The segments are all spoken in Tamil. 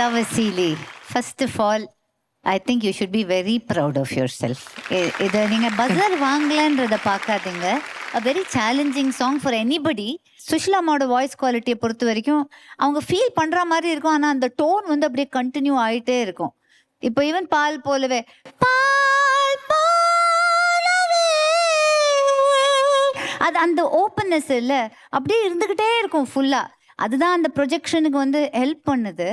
Thavaseeli. First of all I think you should be very proud of yourself இதை நீங்கள் பஸர் வாங்கலன்றதை பார்க்காதீங்க a very challenging song for anybody சுஷ்லாமாவோட voice குவாலிட்டியை பொறுத்த வரைக்கும் அவங்க ஃபீல் பண்ணுற மாதிரி இருக்கும். ஆனால் அந்த டோன் வந்து அப்படியே கண்டினியூ ஆகிட்டே இருக்கும். இப்போ ஈவன் பால் போலவே பால் அது அந்த ஓப்பன்னஸ் இல்லை அப்படியே இருந்துக்கிட்டே இருக்கும் ஃபுல்லாக அதுதான் அந்த ப்ரொஜெக்ஷனுக்கு வந்து ஹெல்ப் பண்ணுது.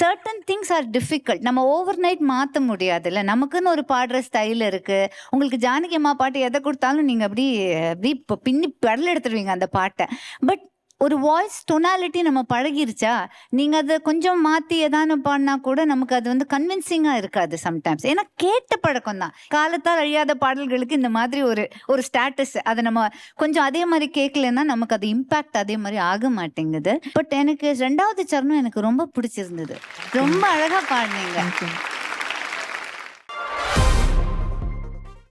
சர்டன் திங்ஸ் ஆர் டிஃபிகல்ட் நம்ம ஓவர் நைட் மாற்ற முடியாதுல்ல. நமக்குன்னு ஒரு பாடுற ஸ்டைல் இருக்கு. உங்களுக்கு ஜானகி அம்மா பாட்டு எதை கொடுத்தாலும் நீங்கள் அப்படி அப்படி இப்போ பின்னி பெடல் எடுத்துருவீங்க அந்த பாட்டை. பட் ஒரு வாய்ஸ் டொனாலிட்டி நம்ம பழகிருச்சா? நீங்கள் அதை கொஞ்சம் மாற்றி ஏதானு பாடினா கூட நமக்கு அது வந்து கன்வின்சிங்காக இருக்காது சம்டைம்ஸ் ஏன்னா கேட்ட பழக்கம் தான். காலத்தால் அழியாத பாடல்களுக்கு இந்த மாதிரி ஒரு ஒரு ஸ்டேட்டஸ் அதை நம்ம கொஞ்சம் அதே மாதிரி கேட்கலன்னா நமக்கு அது இம்பாக்ட் அதே மாதிரி ஆக மாட்டேங்குது. பட் எனக்கு ரெண்டாவது சரணம் எனக்கு ரொம்ப பிடிச்சிருந்தது. ரொம்ப அழகாக பாடினீங்க.